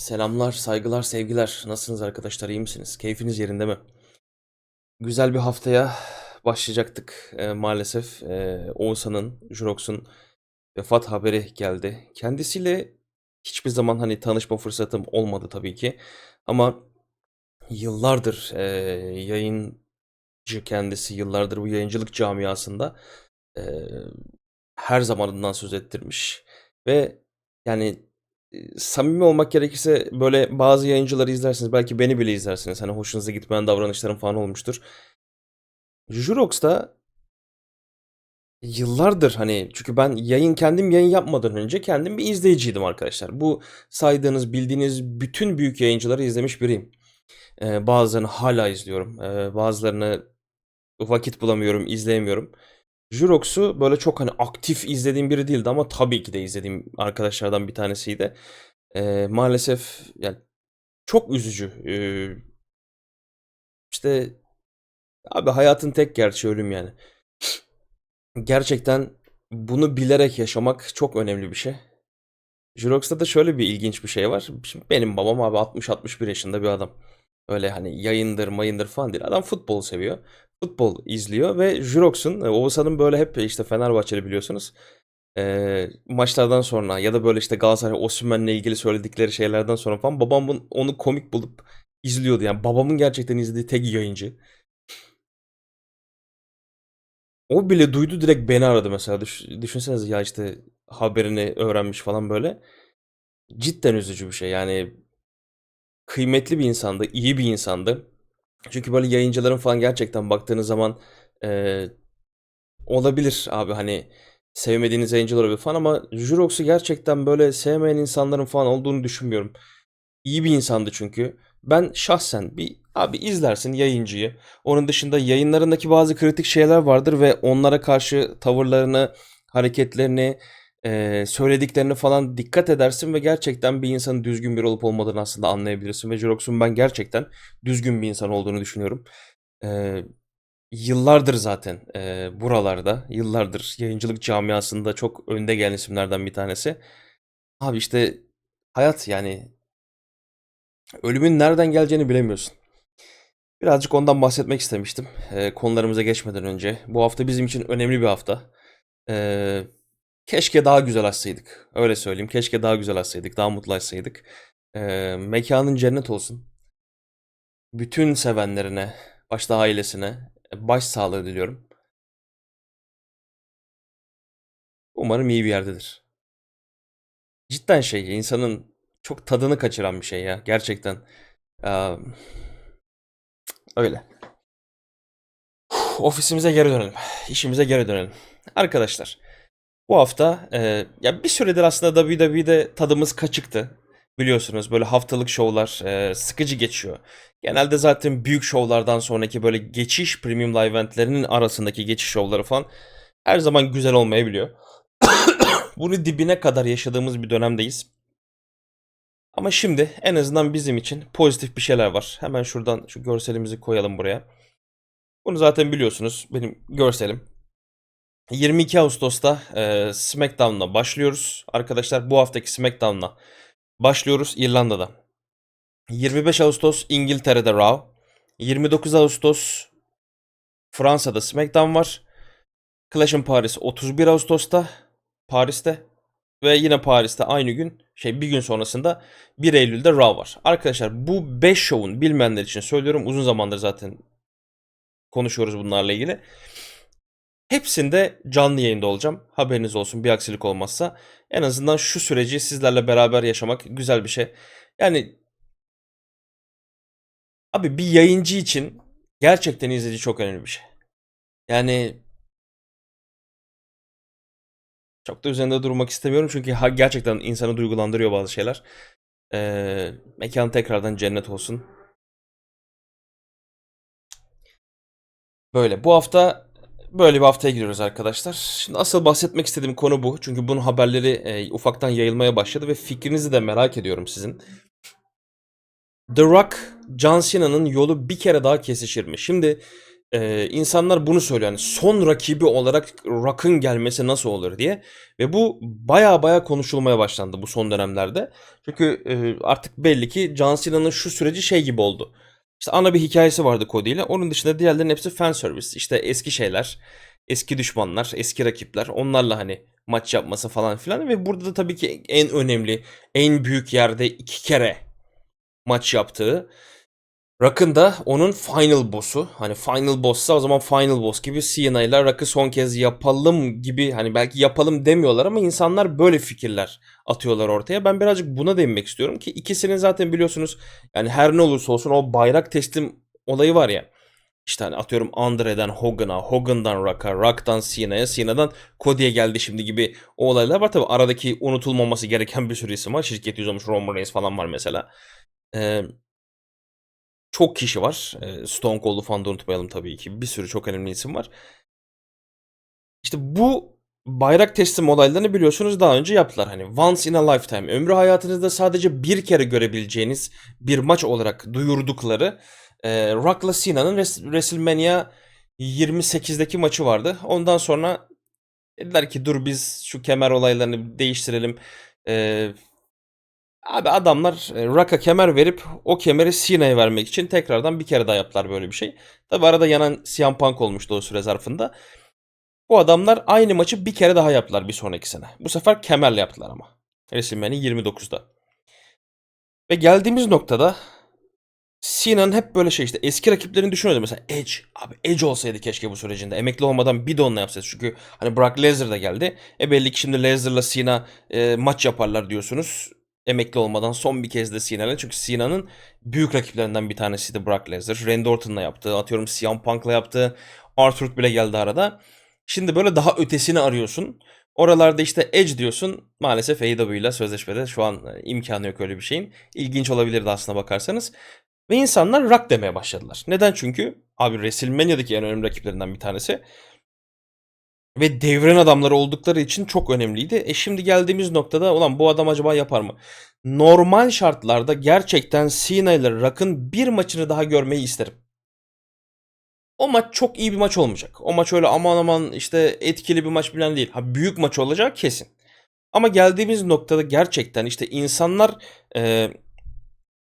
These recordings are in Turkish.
Selamlar, saygılar, sevgiler. Nasılsınız arkadaşlar? İyi misiniz? Keyfiniz yerinde mi? Güzel bir haftaya başlayacaktık. Ee, maalesef ee, Oğuzhan'ın, Jurox'un vefat haberi geldi. Kendisiyle hiçbir zaman hani tanışma fırsatım olmadı tabii ki. Ama yıllardır ee, yayıncı kendisi, yıllardır bu yayıncılık camiasında ee, her zamanından söz ettirmiş. Ve yani e, samimi olmak gerekirse böyle bazı yayıncıları izlersiniz. Belki beni bile izlersiniz. Hani hoşunuza gitmeyen davranışlarım falan olmuştur. Jurox'ta yıllardır hani çünkü ben yayın kendim yayın yapmadan önce kendim bir izleyiciydim arkadaşlar. Bu saydığınız bildiğiniz bütün büyük yayıncıları izlemiş biriyim. Ee, bazılarını hala izliyorum. Ee, bazılarını vakit bulamıyorum, izleyemiyorum. Jurox'u böyle çok hani aktif izlediğim biri değildi ama tabii ki de izlediğim arkadaşlardan bir tanesiydi. Ee, maalesef yani çok üzücü. Ee, işte abi hayatın tek gerçeği ölüm yani. Gerçekten bunu bilerek yaşamak çok önemli bir şey. Jurox'ta da şöyle bir ilginç bir şey var. Şimdi benim babam abi 60-61 yaşında bir adam. Öyle hani yayındır mayındır falan değil. Adam futbol seviyor. Futbol izliyor ve Jurox'un, e, Oğuzhan'ın böyle hep işte Fenerbahçeli biliyorsunuz. e, maçlardan sonra ya da böyle işte Galatasaray Osimhen'le ilgili söyledikleri şeylerden sonra falan babam bun- onu komik bulup izliyordu. Yani babamın gerçekten izlediği tek yayıncı. O bile duydu direkt beni aradı mesela. Düş, düşünsenize ya işte haberini öğrenmiş falan böyle. Cidden üzücü bir şey. Yani kıymetli bir insandı, iyi bir insandı. Çünkü böyle yayıncıların falan gerçekten baktığınız zaman eee, olabilir abi hani sevmediğiniz yayıncılar olabilir falan ama Jurox'u gerçekten böyle sevmeyen insanların falan olduğunu düşünmüyorum. İyi bir insandı çünkü. Ben şahsen bir abi izlersin yayıncıyı. Onun dışında yayınlarındaki bazı kritik şeyler vardır ve onlara karşı tavırlarını, hareketlerini, eee, söylediklerini falan dikkat edersin ve gerçekten bir insanın düzgün bir olup olmadığını aslında anlayabilirsin. Ve Jurox'un ben gerçekten düzgün bir insan olduğunu düşünüyorum. Eee, yıllardır zaten eee, buralarda, yıllardır yayıncılık camiasında çok önde gelen isimlerden bir tanesi. Abi işte hayat yani ölümün nereden geleceğini bilemiyorsun. Birazcık ondan bahsetmek istemiştim. Eee, konularımıza geçmeden önce. Bu hafta bizim için önemli bir hafta. Eee, keşke daha güzel açsaydık. Öyle söyleyeyim. Keşke daha güzel açsaydık. Daha mutlu açsaydık. Eee mekanın cennet olsun. Bütün sevenlerine, başta ailesine başsağlığı diliyorum. Umarım iyi bir yerdedir. Cidden şey insanın çok tadını kaçıran bir şey ya. Gerçekten. Eee, öyle. Ofisimize geri dönelim. İşimize geri dönelim. Arkadaşlar, bu hafta e, ya bir süredir aslında WWE'de tadımız kaçıktı. Biliyorsunuz böyle haftalık şovlar e, sıkıcı geçiyor. Genelde zaten büyük şovlardan sonraki böyle geçiş premium live eventlerinin arasındaki geçiş şovları falan her zaman güzel olmayabiliyor. Bunu dibine kadar yaşadığımız bir dönemdeyiz. Ama şimdi en azından bizim için pozitif bir şeyler var. Hemen şuradan şu görselimizi koyalım buraya. Bunu zaten biliyorsunuz. Benim görselim. 22 Ağustos'ta e, SmackDown'la başlıyoruz. Arkadaşlar bu haftaki SmackDown'la başlıyoruz İrlanda'da. 25 Ağustos İngiltere'de Raw. 29 Ağustos Fransa'da SmackDown var. Clash in Paris 31 Ağustos'ta Paris'te ve yine Paris'te aynı gün şey bir gün sonrasında 1 Eylül'de Raw var. Arkadaşlar bu 5 şovun bilmeyenler için söylüyorum. Uzun zamandır zaten konuşuyoruz bunlarla ilgili. Hepsinde canlı yayında olacağım. Haberiniz olsun bir aksilik olmazsa. En azından şu süreci sizlerle beraber yaşamak güzel bir şey. Yani abi bir yayıncı için gerçekten izleyici çok önemli bir şey. Yani çok da üzerinde durmak istemiyorum çünkü gerçekten insanı duygulandırıyor bazı şeyler. Ee, mekan tekrardan cennet olsun. Böyle. Bu hafta böyle bir haftaya giriyoruz arkadaşlar. Şimdi asıl bahsetmek istediğim konu bu. Çünkü bunun haberleri e, ufaktan yayılmaya başladı ve fikrinizi de merak ediyorum sizin. The Rock, John Cena'nın yolu bir kere daha kesişir mi? Şimdi Eee, insanlar bunu söylüyor. Yani son rakibi olarak Rock'ın gelmesi nasıl olur diye. Ve bu baya baya konuşulmaya başlandı bu son dönemlerde. Çünkü eee, artık belli ki John Cena'nın şu süreci şey gibi oldu. İşte ana bir hikayesi vardı Cody ile. Onun dışında diğerlerinin hepsi fan service. İşte eski şeyler, eski düşmanlar, eski rakipler. Onlarla hani maç yapması falan filan. Ve burada da tabii ki en önemli, en büyük yerde iki kere maç yaptığı Rock'ın da onun final boss'u. Hani final boss'sa o zaman final boss gibi Cena ile Rock'ı son kez yapalım gibi hani belki yapalım demiyorlar ama insanlar böyle fikirler atıyorlar ortaya. Ben birazcık buna değinmek istiyorum ki ikisinin zaten biliyorsunuz yani her ne olursa olsun o bayrak teslim olayı var ya. İşte hani atıyorum Andre'den Hogan'a, Hogan'dan Rock'a, Rock'tan Cena'ya, Cena'dan Cody'ye geldi şimdi gibi o olaylar var. Tabi aradaki unutulmaması gereken bir sürü isim var. Şirket yüz olmuş Roman Reigns falan var mesela. Ee, çok kişi var. Ee, Stone Cold'u falan da unutmayalım tabii ki. Bir sürü çok önemli isim var. İşte bu bayrak teslim olaylarını biliyorsunuz daha önce yaptılar. Hani once in a lifetime. Ömrü hayatınızda sadece bir kere görebileceğiniz bir maç olarak duyurdukları e, Rock'la Cena'nın Res- WrestleMania 28'deki maçı vardı. Ondan sonra dediler ki dur biz şu kemer olaylarını değiştirelim. Ee, Abi adamlar e, Rock'a kemer verip o kemeri Cena'ya vermek için tekrardan bir kere daha yaptılar böyle bir şey. Tabi arada yanan CM Punk olmuştu o süre zarfında. Bu adamlar aynı maçı bir kere daha yaptılar bir sonraki sene. Bu sefer kemerle yaptılar ama. WrestleMania 29'da. Ve geldiğimiz noktada Cena'nın hep böyle şey işte eski rakiplerini düşünüyordu. Mesela Edge. Abi Edge olsaydı keşke bu sürecinde. Emekli olmadan bir de onunla yapsaydı. Çünkü hani Brock Lesnar da geldi. E belli ki şimdi Lesnar'la Cena e, maç yaparlar diyorsunuz emekli olmadan son bir kez de Cena'yla. Çünkü Cena'nın büyük rakiplerinden bir tanesiydi Brock Lesnar. Randy Orton'la yaptı. Atıyorum CM Punk'la yaptı. Arthur bile geldi arada. Şimdi böyle daha ötesini arıyorsun. Oralarda işte Edge diyorsun. Maalesef AEW ile sözleşmede şu an e, imkanı yok öyle bir şeyin. İlginç olabilirdi aslına bakarsanız. Ve insanlar Rock demeye başladılar. Neden? Çünkü abi WrestleMania'daki en önemli rakiplerinden bir tanesi. Ve devren adamları oldukları için çok önemliydi. E şimdi geldiğimiz noktada ulan bu adam acaba yapar mı? Normal şartlarda gerçekten Cena ile Rock'ın bir maçını daha görmeyi isterim. O maç çok iyi bir maç olmayacak. O maç öyle aman aman işte etkili bir maç bilen değil. Ha büyük maç olacak kesin. Ama geldiğimiz noktada gerçekten işte insanlar e,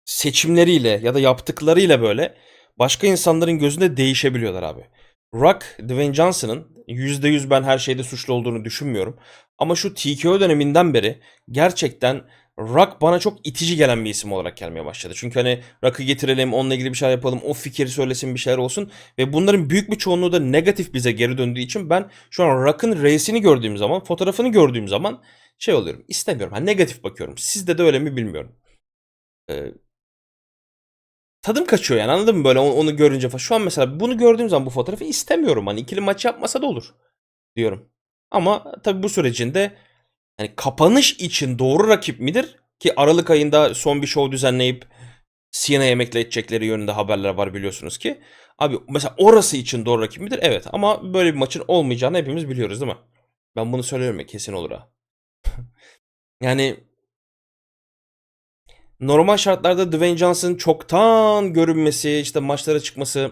seçimleriyle ya da yaptıklarıyla böyle başka insanların gözünde değişebiliyorlar abi. Rock, Dwayne Johnson'ın %100 ben her şeyde suçlu olduğunu düşünmüyorum. Ama şu TKO döneminden beri gerçekten Rock bana çok itici gelen bir isim olarak gelmeye başladı. Çünkü hani Rock'ı getirelim, onunla ilgili bir şeyler yapalım, o fikir söylesin bir şeyler olsun. Ve bunların büyük bir çoğunluğu da negatif bize geri döndüğü için ben şu an Rock'ın reisini gördüğüm zaman, fotoğrafını gördüğüm zaman şey oluyorum. istemiyorum. Hani negatif bakıyorum. Sizde de öyle mi bilmiyorum. Ee, tadım kaçıyor yani anladın mı böyle onu, onu görünce falan. Şu an mesela bunu gördüğüm zaman bu fotoğrafı istemiyorum. Hani ikili maç yapmasa da olur diyorum. Ama tabii bu sürecinde hani kapanış için doğru rakip midir? Ki Aralık ayında son bir show düzenleyip Siena emekli edecekleri yönünde haberler var biliyorsunuz ki. Abi mesela orası için doğru rakip midir? Evet ama böyle bir maçın olmayacağını hepimiz biliyoruz değil mi? Ben bunu söylüyorum ya kesin olur ha. yani normal şartlarda Dwayne Johnson çoktan görünmesi, işte maçlara çıkması,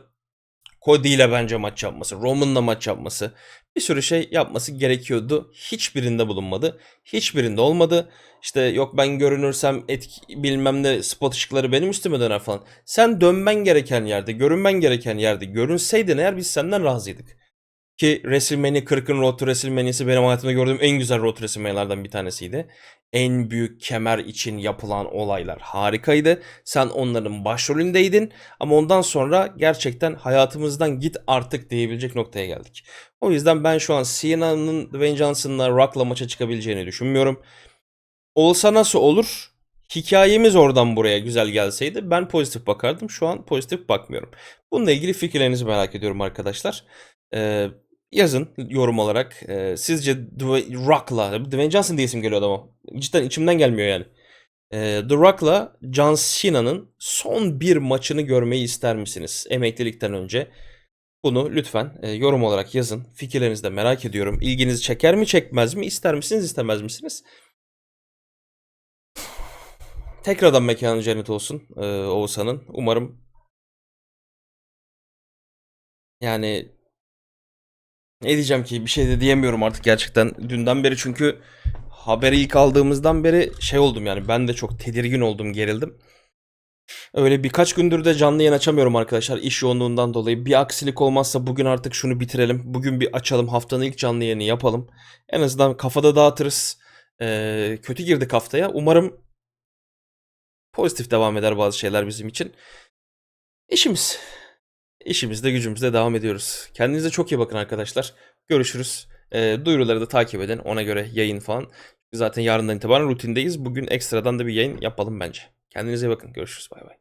Cody ile bence maç yapması, Roman'la maç yapması, bir sürü şey yapması gerekiyordu. Hiçbirinde bulunmadı. Hiçbirinde olmadı. İşte yok ben görünürsem etki, bilmem ne spot ışıkları benim üstüme döner falan. Sen dönmen gereken yerde, görünmen gereken yerde görünseydin eğer biz senden razıydık. Ki WrestleMania 40'ın Road to WrestleMania'sı benim hayatımda gördüğüm en güzel Road to WrestleMania'lardan bir tanesiydi. En büyük kemer için yapılan olaylar harikaydı. Sen onların başrolündeydin ama ondan sonra gerçekten hayatımızdan git artık diyebilecek noktaya geldik. O yüzden ben şu an Cena'nın Dwayne Johnson'la Rock'la maça çıkabileceğini düşünmüyorum. Olsa nasıl olur? Hikayemiz oradan buraya güzel gelseydi ben pozitif bakardım. Şu an pozitif bakmıyorum. Bununla ilgili fikirlerinizi merak ediyorum arkadaşlar. Ee, yazın yorum olarak. Ee, sizce Dwayne Rock'la, Dwayne Johnson diye isim geliyor adama. Cidden içimden gelmiyor yani. Ee, The Rock'la John Cena'nın son bir maçını görmeyi ister misiniz? Emeklilikten önce. Bunu lütfen e, yorum olarak yazın. Fikirlerinizi de merak ediyorum. İlginizi çeker mi çekmez mi? İster misiniz istemez misiniz? Tekrardan mekanı cennet olsun e, Oğuzhan'ın. Umarım Yani ne diyeceğim ki bir şey de diyemiyorum artık gerçekten dünden beri çünkü haberi ilk aldığımızdan beri şey oldum yani ben de çok tedirgin oldum gerildim. Öyle birkaç gündür de canlı yayın açamıyorum arkadaşlar iş yoğunluğundan dolayı. Bir aksilik olmazsa bugün artık şunu bitirelim. Bugün bir açalım haftanın ilk canlı yayını yapalım. En azından kafada dağıtırız. Ee, kötü girdik haftaya. Umarım pozitif devam eder bazı şeyler bizim için. İşimiz. İşimizde gücümüzde devam ediyoruz. Kendinize çok iyi bakın arkadaşlar. Görüşürüz. Ee, duyuruları da takip edin. Ona göre yayın falan. Zaten yarından itibaren rutindeyiz. Bugün ekstradan da bir yayın yapalım bence. Kendinize iyi bakın. Görüşürüz. Bay bay.